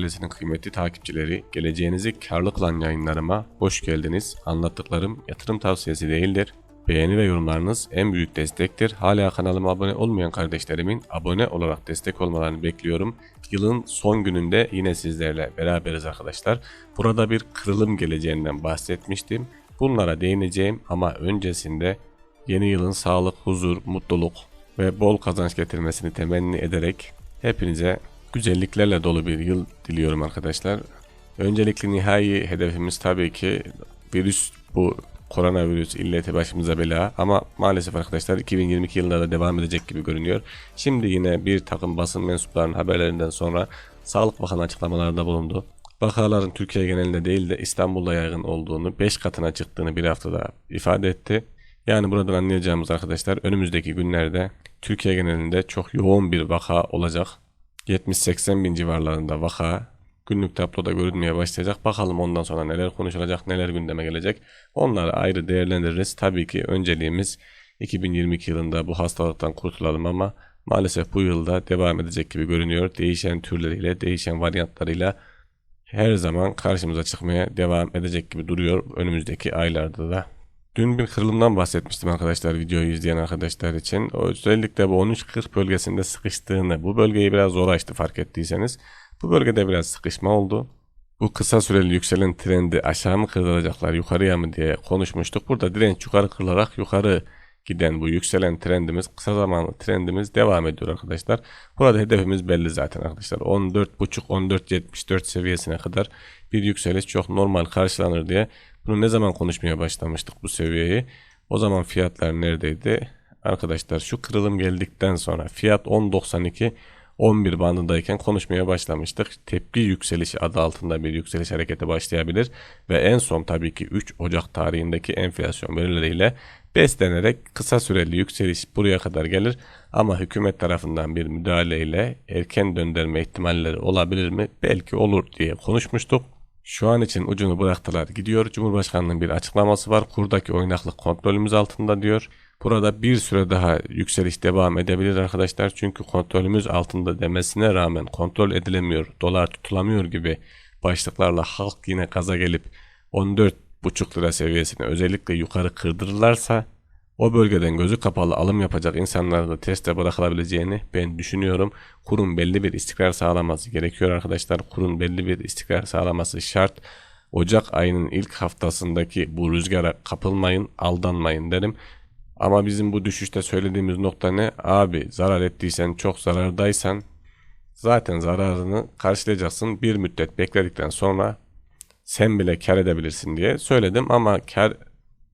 Ailesinin kıymetli takipçileri, geleceğinizi karlı kılan yayınlarıma hoş geldiniz. Anlattıklarım yatırım tavsiyesi değildir. Beğeni ve yorumlarınız en büyük destektir. Hala kanalıma abone olmayan kardeşlerimin abone olarak destek olmalarını bekliyorum. Yılın son gününde yine sizlerle beraberiz arkadaşlar. Burada bir kırılım geleceğinden bahsetmiştim. Bunlara değineceğim ama öncesinde yeni yılın sağlık, huzur, mutluluk ve bol kazanç getirmesini temenni ederek hepinize güzelliklerle dolu bir yıl diliyorum arkadaşlar. Öncelikli nihai hedefimiz tabii ki virüs bu koronavirüs illeti başımıza bela ama maalesef arkadaşlar 2022 yılında da devam edecek gibi görünüyor. Şimdi yine bir takım basın mensuplarının haberlerinden sonra Sağlık Bakanı açıklamalarda bulundu. Vakaların Türkiye genelinde değil de İstanbul'da yaygın olduğunu, 5 katına çıktığını bir haftada ifade etti. Yani buradan anlayacağımız arkadaşlar önümüzdeki günlerde Türkiye genelinde çok yoğun bir vaka olacak. 70-80 bin civarlarında vaka günlük tabloda görünmeye başlayacak. Bakalım ondan sonra neler konuşulacak, neler gündeme gelecek. Onları ayrı değerlendiririz. Tabii ki önceliğimiz 2022 yılında bu hastalıktan kurtulalım ama maalesef bu yılda devam edecek gibi görünüyor. Değişen türleriyle, değişen varyantlarıyla her zaman karşımıza çıkmaya devam edecek gibi duruyor önümüzdeki aylarda da. Dün bir kırılımdan bahsetmiştim arkadaşlar videoyu izleyen arkadaşlar için. Özellikle bu 13-40 bölgesinde sıkıştığını, bu bölgeyi biraz zor açtı fark ettiyseniz. Bu bölgede biraz sıkışma oldu. Bu kısa süreli yükselen trendi aşağı mı kırdıracaklar yukarıya mı diye konuşmuştuk. Burada direnç yukarı kırılarak yukarı giden bu yükselen trendimiz kısa zamanlı trendimiz devam ediyor arkadaşlar. Burada hedefimiz belli zaten arkadaşlar. 14.5-14.74 seviyesine kadar bir yükseliş çok normal karşılanır diye bunu ne zaman konuşmaya başlamıştık bu seviyeyi? O zaman fiyatlar neredeydi? Arkadaşlar şu kırılım geldikten sonra fiyat 10.92 11 bandındayken konuşmaya başlamıştık. Tepki yükselişi adı altında bir yükseliş hareketi başlayabilir ve en son tabii ki 3 Ocak tarihindeki enflasyon verileriyle beslenerek kısa süreli yükseliş buraya kadar gelir ama hükümet tarafından bir müdahaleyle erken döndürme ihtimalleri olabilir mi? Belki olur diye konuşmuştuk. Şu an için ucunu bıraktılar gidiyor. Cumhurbaşkanının bir açıklaması var. Kurdaki oynaklık kontrolümüz altında diyor. Burada bir süre daha yükseliş devam edebilir arkadaşlar. Çünkü kontrolümüz altında demesine rağmen kontrol edilemiyor, dolar tutulamıyor gibi başlıklarla halk yine kaza gelip 14,5 lira seviyesine özellikle yukarı kırdırırlarsa o bölgeden gözü kapalı alım yapacak insanları da teste bırakılabileceğini ben düşünüyorum. Kurun belli bir istikrar sağlaması gerekiyor arkadaşlar. Kurun belli bir istikrar sağlaması şart. Ocak ayının ilk haftasındaki bu rüzgara kapılmayın, aldanmayın derim. Ama bizim bu düşüşte söylediğimiz nokta ne? Abi zarar ettiysen, çok zarardaysan zaten zararını karşılayacaksın. Bir müddet bekledikten sonra sen bile kar edebilirsin diye söyledim ama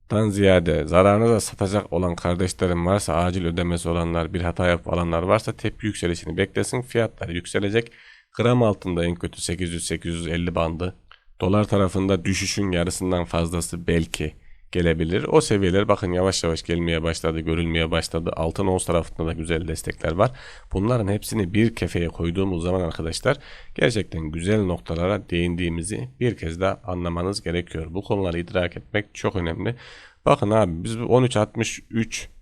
kardan ziyade zararını da satacak olan kardeşlerim varsa acil ödemesi olanlar bir hata yapıp alanlar varsa tepki yükselişini beklesin. Fiyatlar yükselecek. Gram altında en kötü 800-850 bandı. Dolar tarafında düşüşün yarısından fazlası belki gelebilir. O seviyeler bakın yavaş yavaş gelmeye başladı, görülmeye başladı. Altın ons tarafında da güzel destekler var. Bunların hepsini bir kefeye koyduğumuz zaman arkadaşlar gerçekten güzel noktalara değindiğimizi bir kez daha anlamanız gerekiyor. Bu konuları idrak etmek çok önemli. Bakın abi biz 13.63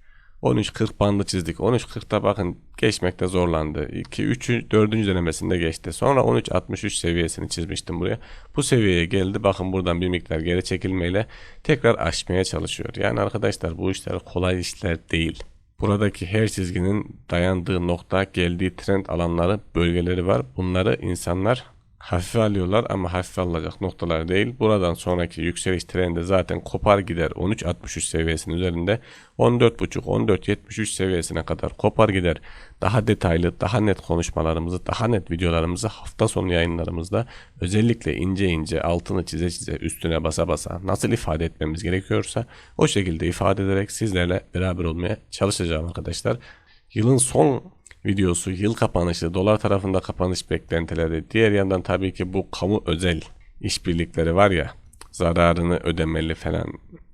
13.40 bandı çizdik. 13.40'da bakın geçmekte zorlandı. 2 3 4. denemesinde geçti. Sonra 13.63 seviyesini çizmiştim buraya. Bu seviyeye geldi. Bakın buradan bir miktar geri çekilmeyle tekrar aşmaya çalışıyor. Yani arkadaşlar bu işler kolay işler değil. Buradaki her çizginin dayandığı nokta, geldiği trend alanları, bölgeleri var. Bunları insanlar hafife alıyorlar ama hafife alınacak noktalar değil. Buradan sonraki yükseliş trendi zaten kopar gider 13.63 seviyesinin üzerinde 14.5-14.73 seviyesine kadar kopar gider. Daha detaylı, daha net konuşmalarımızı, daha net videolarımızı hafta sonu yayınlarımızda özellikle ince ince altını çize çize üstüne basa basa nasıl ifade etmemiz gerekiyorsa o şekilde ifade ederek sizlerle beraber olmaya çalışacağım arkadaşlar. Yılın son videosu, yıl kapanışı, dolar tarafında kapanış beklentileri, diğer yandan tabii ki bu kamu özel işbirlikleri var ya, zararını ödemeli falan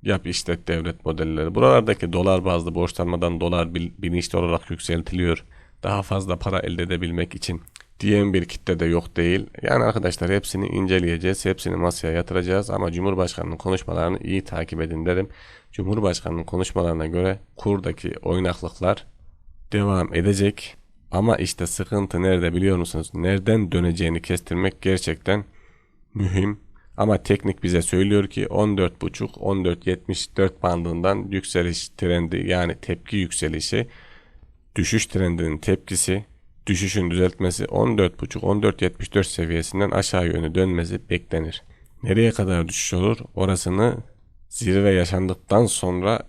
yap işlet devlet modelleri. Buralardaki dolar bazlı borçlanmadan dolar bilinçli olarak yükseltiliyor. Daha fazla para elde edebilmek için diyen bir kitle de yok değil. Yani arkadaşlar hepsini inceleyeceğiz. Hepsini masaya yatıracağız ama Cumhurbaşkanı'nın konuşmalarını iyi takip edin derim. Cumhurbaşkanı'nın konuşmalarına göre kurdaki oynaklıklar devam edecek. Ama işte sıkıntı nerede biliyor musunuz? Nereden döneceğini kestirmek gerçekten mühim. Ama teknik bize söylüyor ki 14.5-14.74 bandından yükseliş trendi yani tepki yükselişi düşüş trendinin tepkisi düşüşün düzeltmesi 14.5-14.74 seviyesinden aşağı yönü dönmesi beklenir. Nereye kadar düşüş olur orasını zirve yaşandıktan sonra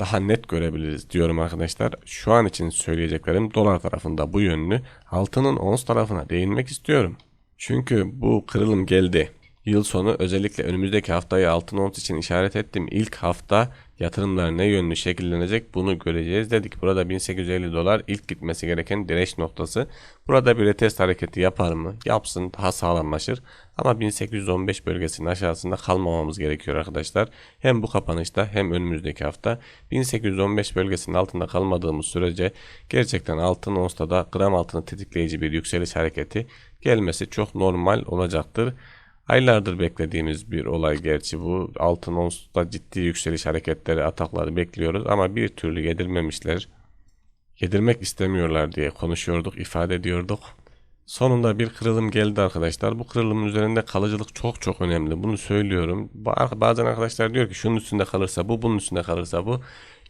daha net görebiliriz diyorum arkadaşlar. Şu an için söyleyeceklerim dolar tarafında bu yönlü. Altının ons tarafına değinmek istiyorum. Çünkü bu kırılım geldi. Yıl sonu özellikle önümüzdeki haftayı altın ons için işaret ettim. İlk hafta yatırımlar ne yönlü şekillenecek bunu göreceğiz dedik. Burada 1850 dolar ilk gitmesi gereken direnç noktası. Burada bir retest hareketi yapar mı? Yapsın daha sağlamlaşır. Ama 1815 bölgesinin aşağısında kalmamamız gerekiyor arkadaşlar. Hem bu kapanışta hem önümüzdeki hafta 1815 bölgesinin altında kalmadığımız sürece gerçekten altın onsta da gram altını tetikleyici bir yükseliş hareketi gelmesi çok normal olacaktır. Aylardır beklediğimiz bir olay gerçi bu. Altın onsta ciddi yükseliş hareketleri, atakları bekliyoruz ama bir türlü yedirmemişler. Yedirmek istemiyorlar diye konuşuyorduk, ifade ediyorduk. Sonunda bir kırılım geldi arkadaşlar. Bu kırılımın üzerinde kalıcılık çok çok önemli. Bunu söylüyorum. Bazen arkadaşlar diyor ki şunun üstünde kalırsa bu, bunun üstünde kalırsa bu.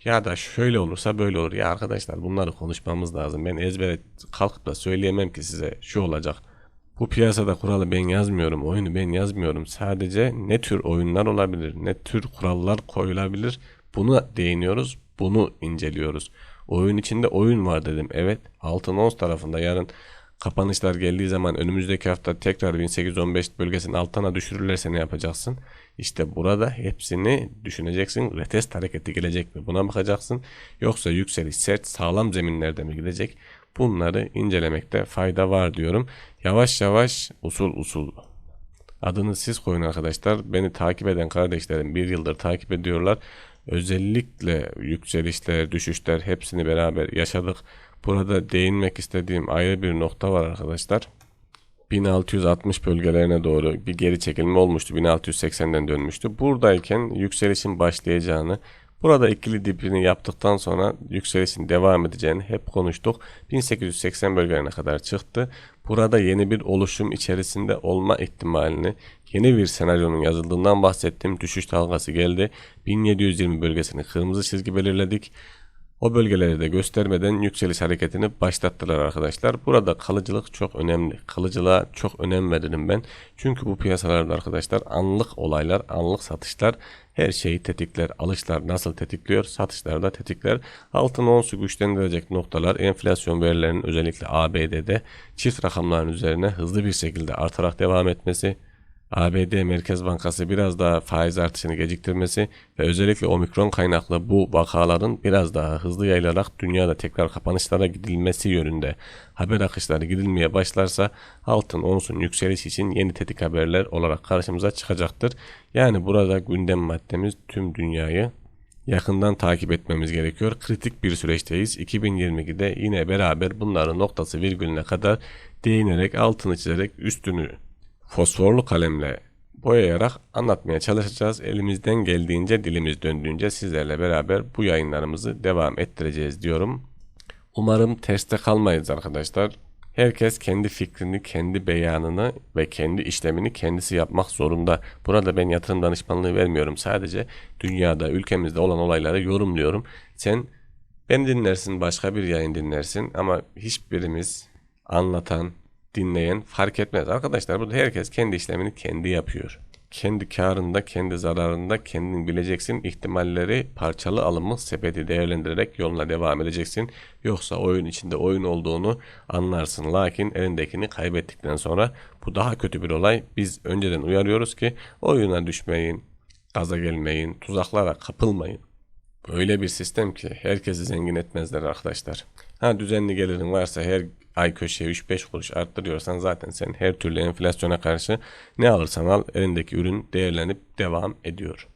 Ya da şöyle olursa böyle olur. Ya arkadaşlar bunları konuşmamız lazım. Ben ezbere kalkıp da söyleyemem ki size şu olacak bu piyasada kuralı ben yazmıyorum, oyunu ben yazmıyorum. Sadece ne tür oyunlar olabilir, ne tür kurallar koyulabilir bunu değiniyoruz, bunu inceliyoruz. Oyun içinde oyun var dedim. Evet, altın ons tarafında yarın kapanışlar geldiği zaman önümüzdeki hafta tekrar 1815 bölgesinin altına düşürürlerse ne yapacaksın? İşte burada hepsini düşüneceksin. Retest hareketi gelecek mi? Buna bakacaksın. Yoksa yükseliş sert sağlam zeminlerde mi gidecek? Bunları incelemekte fayda var diyorum. Yavaş yavaş usul usul adını siz koyun arkadaşlar. Beni takip eden kardeşlerim bir yıldır takip ediyorlar. Özellikle yükselişler, düşüşler hepsini beraber yaşadık. Burada değinmek istediğim ayrı bir nokta var arkadaşlar. 1660 bölgelerine doğru bir geri çekilme olmuştu. 1680'den dönmüştü. Buradayken yükselişin başlayacağını, Burada ikili dipini yaptıktan sonra yükselişin devam edeceğini hep konuştuk. 1880 bölgelerine kadar çıktı. Burada yeni bir oluşum içerisinde olma ihtimalini, yeni bir senaryonun yazıldığından bahsettim. Düşüş dalgası geldi. 1720 bölgesini kırmızı çizgi belirledik. O bölgeleri de göstermeden yükseliş hareketini başlattılar arkadaşlar. Burada kalıcılık çok önemli. Kalıcılığa çok önem veririm ben. Çünkü bu piyasalarda arkadaşlar anlık olaylar, anlık satışlar her şeyi tetikler. Alışlar nasıl tetikliyor? Satışlar da tetikler. Altın onsu güçlendirecek noktalar enflasyon verilerinin özellikle ABD'de çift rakamların üzerine hızlı bir şekilde artarak devam etmesi, ABD Merkez Bankası biraz daha faiz artışını geciktirmesi ve özellikle omikron kaynaklı bu vakaların biraz daha hızlı yayılarak dünyada tekrar kapanışlara gidilmesi yönünde haber akışları gidilmeye başlarsa altın onsun yükseliş için yeni tetik haberler olarak karşımıza çıkacaktır. Yani burada gündem maddemiz tüm dünyayı yakından takip etmemiz gerekiyor. Kritik bir süreçteyiz. 2022'de yine beraber bunların noktası virgülüne kadar değinerek altını çizerek üstünü fosforlu kalemle boyayarak anlatmaya çalışacağız. Elimizden geldiğince dilimiz döndüğünce sizlerle beraber bu yayınlarımızı devam ettireceğiz diyorum. Umarım terste kalmayız arkadaşlar. Herkes kendi fikrini, kendi beyanını ve kendi işlemini kendisi yapmak zorunda. Burada ben yatırım danışmanlığı vermiyorum. Sadece dünyada, ülkemizde olan olayları yorumluyorum. Sen beni dinlersin, başka bir yayın dinlersin ama hiçbirimiz anlatan, dinleyen fark etmez. Arkadaşlar burada herkes kendi işlemini kendi yapıyor. Kendi karında, kendi zararında kendin bileceksin. ihtimalleri parçalı alımı sepeti değerlendirerek yoluna devam edeceksin. Yoksa oyun içinde oyun olduğunu anlarsın. Lakin elindekini kaybettikten sonra bu daha kötü bir olay. Biz önceden uyarıyoruz ki oyuna düşmeyin, gaza gelmeyin, tuzaklara kapılmayın. Öyle bir sistem ki herkesi zengin etmezler arkadaşlar. Ha düzenli gelirin varsa her ay köşeye 3-5 kuruş arttırıyorsan zaten sen her türlü enflasyona karşı ne alırsan al elindeki ürün değerlenip devam ediyor.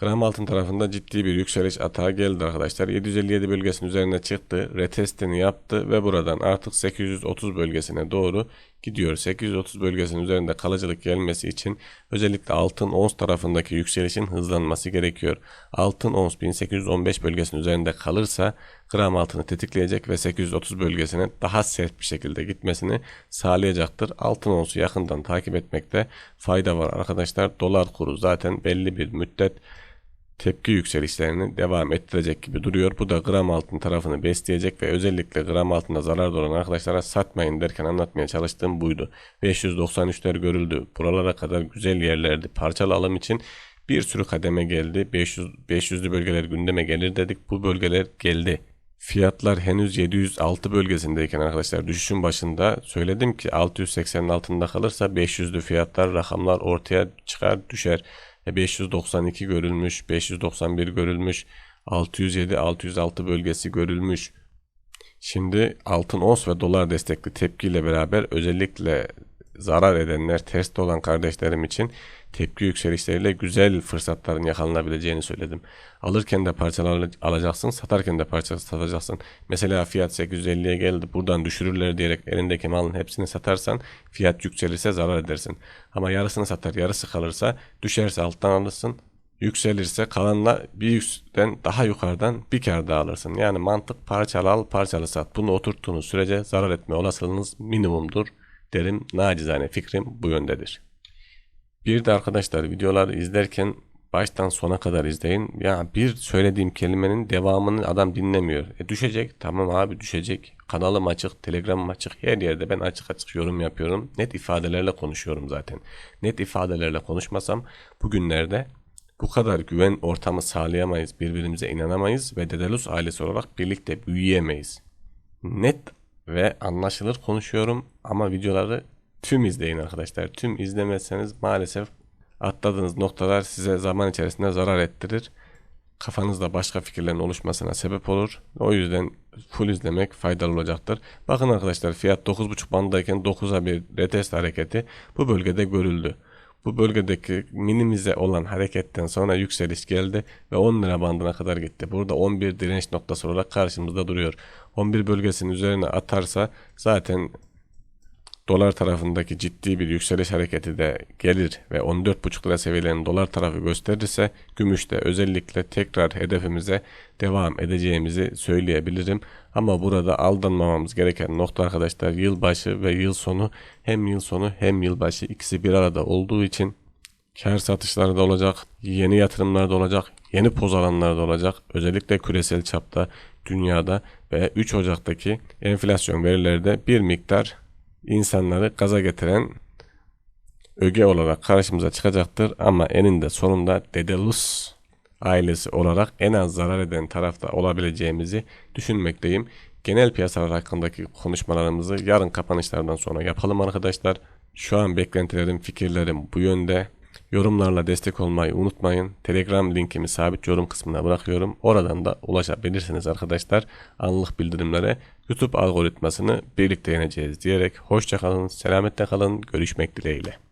Gram altın tarafında ciddi bir yükseliş atağı geldi arkadaşlar. 757 bölgesinin üzerine çıktı. Retestini yaptı ve buradan artık 830 bölgesine doğru gidiyor. 830 bölgesinin üzerinde kalıcılık gelmesi için özellikle altın ons tarafındaki yükselişin hızlanması gerekiyor. Altın ons 1815 bölgesinin üzerinde kalırsa gram altını tetikleyecek ve 830 bölgesine daha sert bir şekilde gitmesini sağlayacaktır. Altın onsu yakından takip etmekte fayda var arkadaşlar. Dolar kuru zaten belli bir müddet tepki yükselişlerini devam ettirecek gibi duruyor. Bu da gram altın tarafını besleyecek ve özellikle gram altında zarar olan arkadaşlara satmayın derken anlatmaya çalıştığım buydu. 593'ler görüldü. Buralara kadar güzel yerlerdi. Parçalı alım için bir sürü kademe geldi. 500 500'lü bölgeler gündeme gelir dedik. Bu bölgeler geldi. Fiyatlar henüz 706 bölgesindeyken arkadaşlar düşüşün başında söyledim ki 680'in altında kalırsa 500'lü fiyatlar rakamlar ortaya çıkar düşer. E 592 görülmüş, 591 görülmüş, 607, 606 bölgesi görülmüş. Şimdi altın ons ve dolar destekli tepkiyle beraber özellikle zarar edenler, terste olan kardeşlerim için tepki yükselişleriyle güzel fırsatların yakalanabileceğini söyledim. Alırken de parçalar alacaksın, satarken de parça satacaksın. Mesela fiyat 850'ye geldi, buradan düşürürler diyerek elindeki malın hepsini satarsan fiyat yükselirse zarar edersin. Ama yarısını satar, yarısı kalırsa düşerse alttan alırsın, yükselirse kalanla bir yükten daha yukarıdan bir kar daha alırsın. Yani mantık parçalı al, parçalı sat. Bunu oturttuğunuz sürece zarar etme olasılığınız minimumdur derim. Nacizane fikrim bu yöndedir. Bir de arkadaşlar videoları izlerken baştan sona kadar izleyin. Ya bir söylediğim kelimenin devamını adam dinlemiyor. E düşecek. Tamam abi düşecek. Kanalım açık, telegramım açık. Her yerde ben açık açık yorum yapıyorum. Net ifadelerle konuşuyorum zaten. Net ifadelerle konuşmasam bugünlerde bu kadar güven ortamı sağlayamayız, birbirimize inanamayız ve Dedelus ailesi olarak birlikte büyüyemeyiz. Net ve anlaşılır konuşuyorum ama videoları tüm izleyin arkadaşlar. Tüm izlemezseniz maalesef atladığınız noktalar size zaman içerisinde zarar ettirir. Kafanızda başka fikirlerin oluşmasına sebep olur. O yüzden full izlemek faydalı olacaktır. Bakın arkadaşlar fiyat 9.5 bandayken 9'a bir retest hareketi bu bölgede görüldü. Bu bölgedeki minimize olan hareketten sonra yükseliş geldi ve 10 lira bandına kadar gitti. Burada 11 direnç noktası olarak karşımızda duruyor. 11 bölgesinin üzerine atarsa zaten dolar tarafındaki ciddi bir yükseliş hareketi de gelir ve 14,5 lira seviyelerini dolar tarafı gösterirse gümüşte özellikle tekrar hedefimize devam edeceğimizi söyleyebilirim. Ama burada aldanmamamız gereken nokta arkadaşlar yılbaşı ve yıl sonu hem yıl sonu hem yılbaşı ikisi bir arada olduğu için kar satışları da olacak, yeni yatırımlar da olacak, yeni poz alanlar da olacak. Özellikle küresel çapta dünyada ve 3 Ocak'taki enflasyon verileri de bir miktar insanları gaza getiren öge olarak karşımıza çıkacaktır ama eninde sonunda Dedelus ailesi olarak en az zarar eden tarafta olabileceğimizi düşünmekteyim. Genel piyasalar hakkındaki konuşmalarımızı yarın kapanışlardan sonra yapalım arkadaşlar. Şu an beklentilerim, fikirlerim bu yönde. Yorumlarla destek olmayı unutmayın. Telegram linkimi sabit yorum kısmına bırakıyorum. Oradan da ulaşabilirsiniz arkadaşlar. Anlık bildirimlere YouTube algoritmasını birlikte yeneceğiz diyerek hoşçakalın, selametle kalın, görüşmek dileğiyle.